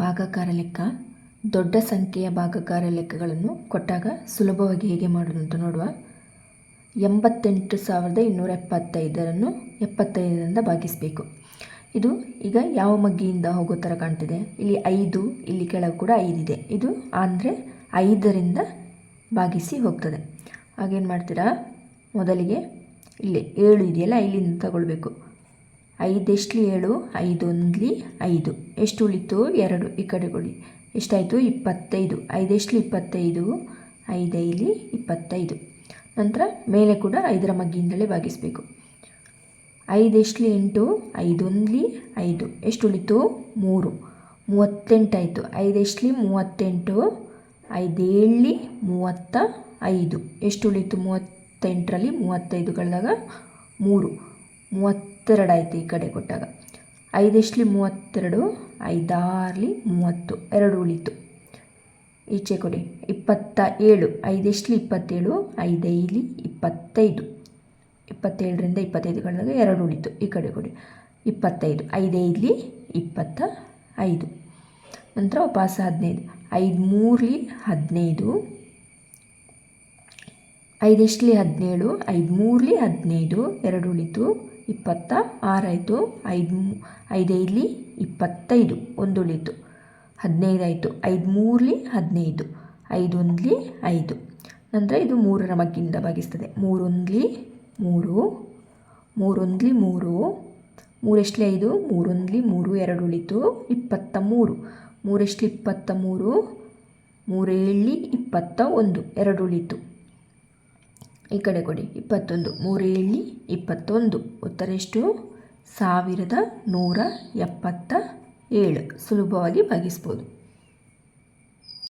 ಭಾಗಾಕಾರ ಲೆಕ್ಕ, ದೊಡ್ಡ ಸಂಖ್ಯೆಯ ಭಾಗಾಕಾರ ಲೆಕ್ಕಗಳನ್ನು ಕೊಟ್ಟಾಗ ಸುಲಭವಾಗಿ ಹೇಗೆ ಮಾಡೋದು ಅಂತ ನೋಡುವ. ಎಂಬತ್ತೆಂಟು ಸಾವಿರದ ಇನ್ನೂರ ಎಪ್ಪತ್ತೈದರನ್ನು ಎಪ್ಪತ್ತೈದರಿಂದ ಭಾಗಿಸಬೇಕು. ಇದು ಈಗ ಯಾವ ಮಗ್ಗಿಯಿಂದ ಹೋಗೋ ಥರ ಕಾಣ್ತಿದೆ. ಇಲ್ಲಿ ಐದು, ಇಲ್ಲಿ ಕೆಳಗೆ ಕೂಡ ಐದಿದೆ ಇದು. ಅಂದರೆ ಐದರಿಂದ ಭಾಗಿಸಿ ಹೋಗ್ತದೆ. ಹಾಗೇನು ಮಾಡ್ತೀರಾ? ಮೊದಲಿಗೆ ಇಲ್ಲಿ ಏಳು ಇದೆಯಲ್ಲ, ಇಲ್ಲಿಂದ ತಗೊಳ್ಬೇಕು. ಐದೆಷ್ಟಲಿ ಏಳು? ಐದೊಂದ್ಲಿ ಐದು. ಎಷ್ಟು ಉಳಿತು ಎರಡು. ಈ ಕಡೆ ಕೊಡಿ. ಎಷ್ಟಾಯಿತು? ಇಪ್ಪತ್ತೈದು. ಐದೆಷ್ಟು ಇಪ್ಪತ್ತೈದು? ಐದೈಲಿ ಇಪ್ಪತ್ತೈದು. ನಂತರ ಮೇಲೆ ಕೂಡ ಐದರ ಮಗ್ಗಿಯಿಂದಲೇ ಭಾಗಿಸಬೇಕು. ಐದೆಷ್ಟು ಎಂಟು? ಐದೊಂದ್ಲಿ ಐದು. ಎಷ್ಟು ಉಳಿತು ಮೂರು. ಮೂವತ್ತೆಂಟಾಯಿತು. ಐದೆಷ್ಟು ಮೂವತ್ತೆಂಟು? ಐದೇಳಿ ಮೂವತ್ತ ಐದು. ಎಷ್ಟು ಉಳಿತು ಮೂವತ್ತೆಂಟರಲ್ಲಿ ಮೂವತ್ತೈದು ಕಳೆದಾಗ ಮೂರು. ಮೂವತ್ತೆರಡು ಆಯಿತು ಈ ಕಡೆ ಕೊಟ್ಟಾಗ. ಐದೆಷ್ಟಲಿ ಮೂವತ್ತೆರಡು. ಐದಾರ್ಲಿ ಮೂವತ್ತು. ಎರಡು ಉಳಿತು. ಈಚೆ ಕೊಡಿ. ಇಪ್ಪತ್ತ ಏಳು. ಐದೆಷ್ಟಲಿ ಇಪ್ಪತ್ತೇಳು. ಐದೈಲಿ? ಇಪ್ಪತ್ತೈದು. ಇಪ್ಪತ್ತೇಳರಿಂದ ಇಪ್ಪತ್ತೈದು ಕಳೆದಾಗ ಎರಡು ಉಳಿತು. ಈ ಕಡೆ ಕೊಡಿ. ಇಪ್ಪತ್ತೈದು. ಐದೈದಲಿ ಇಪ್ಪತ್ತ ಐದು. ನಂತರ ವಾಪಸ್ ಹದಿನೈದು. ಐದು ಮೂರಲಿ? ಹದಿನೈದು. ಐದೆಷ್ಟಲಿ ಹದಿನೇಳು? ಐದು ಮೂರಲಿ ಹದಿನೈದು? ಎರಡು ಉಳಿತು ಇಪ್ಪತ್ತ ಆರಾಯಿತು ಐದು ಐದೈದಲಿ ಇಪ್ಪತ್ತೈದು ಒಂದು ಉಳಿತು ಹದಿನೈದಾಯಿತು ಐದು ಮೂರಲಿ ಹದಿನೈದು, ಐದೊಂದ್ಲಿ ಐದು. ನಂತರ ಇದು ಮೂರರ ಮಗ್ಗಿಂದ ಭಾಗಿಸ್ತದೆ. ಮೂರೊಂದ್ಲಿ ಮೂರು ಮೂರೊಂದ್ಲಿ ಮೂರು, ಮೂರೆಷ್ಟಲಿ ಐದು, ಮೂರೊಂದ್ಲಿ ಮೂರು ಎರಡು ಉಳಿತು ಇಪ್ಪತ್ತ ಮೂರು. ಮೂರೆಷ್ಟಲಿ ಇಪ್ಪತ್ತ ಮೂರು ಮೂರೇಳಿ ಇಪ್ಪತ್ತ ಒಂದು ಎರಡು ಉಳಿತು ಈ ಕಡೆ ಕೊಡಿ. ಇಪ್ಪತ್ತೊಂದು. ಮೂರೇಳಿ ಇಪ್ಪತ್ತೊಂದು. ಉತ್ತರ ಎಷ್ಟು? ಸಾವಿರದ ನೂರ ಎಪ್ಪತ್ತ ಏಳು. ಸುಲಭವಾಗಿ ಭಾಗಿಸ್ಬೋದು.